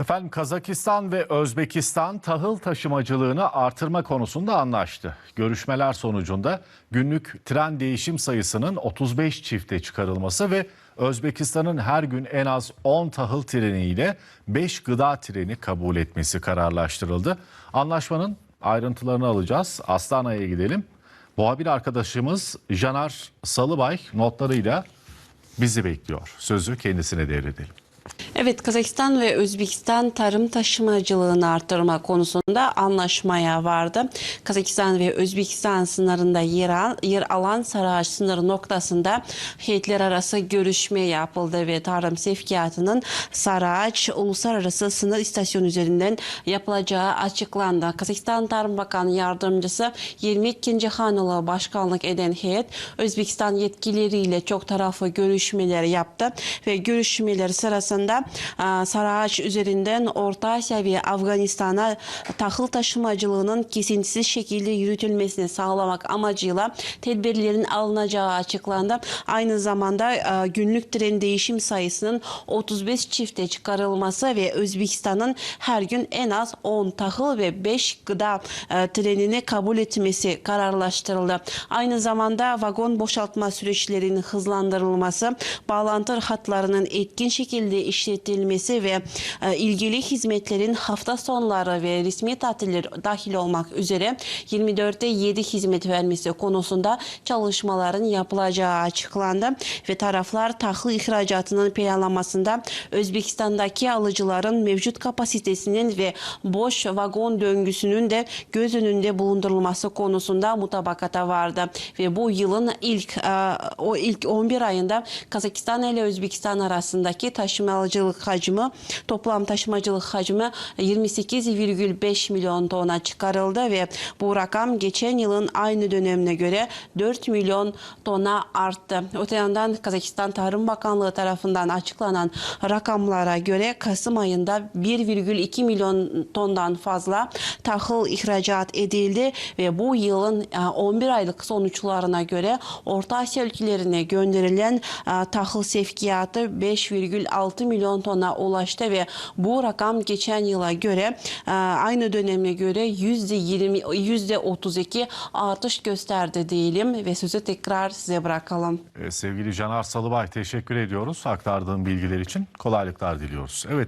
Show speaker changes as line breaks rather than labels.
Efendim Kazakistan ve Özbekistan tahıl taşımacılığını artırma konusunda anlaştı. Görüşmeler sonucunda günlük tren değişim sayısının 35 çifte çıkarılması ve Özbekistan'ın her gün en az 10 tahıl treniyle 5 gıda treni kabul etmesi kararlaştırıldı. Anlaşmanın ayrıntılarını alacağız. Astana'ya gidelim. Muhabir arkadaşımız Caner Salıbay notlarıyla bizi bekliyor. Sözü kendisine devredelim.
Evet Kazakistan ve Özbekistan tarım taşımacılığını arttırma konusunda anlaşmaya vardı. Kazakistan ve Özbekistan sınırında yer, al, yer alan Saraç sınır noktasında heyetler arası görüşme yapıldı ve tarım sevkiyatının Saraç Uluslararası Sınır İstasyonu üzerinden yapılacağı açıklandı. Kazakistan Tarım Bakanı Yardımcısı Yirmik Kincihanoğlu başkanlık eden heyet Özbekistan yetkilileriyle çok taraflı görüşmeler yaptı ve görüşmeler sırasında e, Saraç üzerinden Orta Asya ve Afganistan'a tahıl taşımacılığının kesintisiz şekilde yürütülmesini sağlamak amacıyla tedbirlerin alınacağı açıklandı. Aynı zamanda e, günlük tren değişim sayısının 35 çifte çıkarılması ve Özbekistan'ın her gün en az 10 tahıl ve 5 gıda e, trenini kabul etmesi kararlaştırıldı. Aynı zamanda vagon boşaltma süreçlerinin hızlandırılması, bağlantı hatlarının etkin şekilde işletilmesi ve e, ilgili hizmetlerin hafta sonları ve resmi tatiller dahil olmak üzere 24'te 7 hizmet vermesi konusunda çalışmaların yapılacağı açıklandı ve taraflar tahıl ihracatının planlamasında Özbekistan'daki alıcıların mevcut kapasitesinin ve boş vagon döngüsünün de göz önünde bulundurulması konusunda mutabakata vardı ve bu yılın ilk e, o ilk 11 ayında Kazakistan ile Özbekistan arasındaki taşımacılık hacmi toplam taşımacılık hacmi 28,5 milyon tona çıkarıldı ve bu rakam geçen yılın aynı dönemine göre 4 milyon tona arttı. Öte yandan Kazakistan Tarım Bakanlığı tarafından açıklanan rakamlara göre Kasım ayında 1,2 milyon tondan fazla tahıl ihracat edildi ve bu yılın e, 11 aylık sonuçlarına göre Orta Asya ülkelerine gönderilen e, tahıl sevkiyatı 5,6 milyon tona ulaştı ve bu rakam geçen yıla göre e, aynı döneme göre %20 %32 artış gösterdi diyelim ve sözü tekrar size bırakalım.
Ee, Sevgili Caner Salıbay teşekkür ediyoruz aktardığın bilgiler için. Kolaylıklar diliyoruz. Evet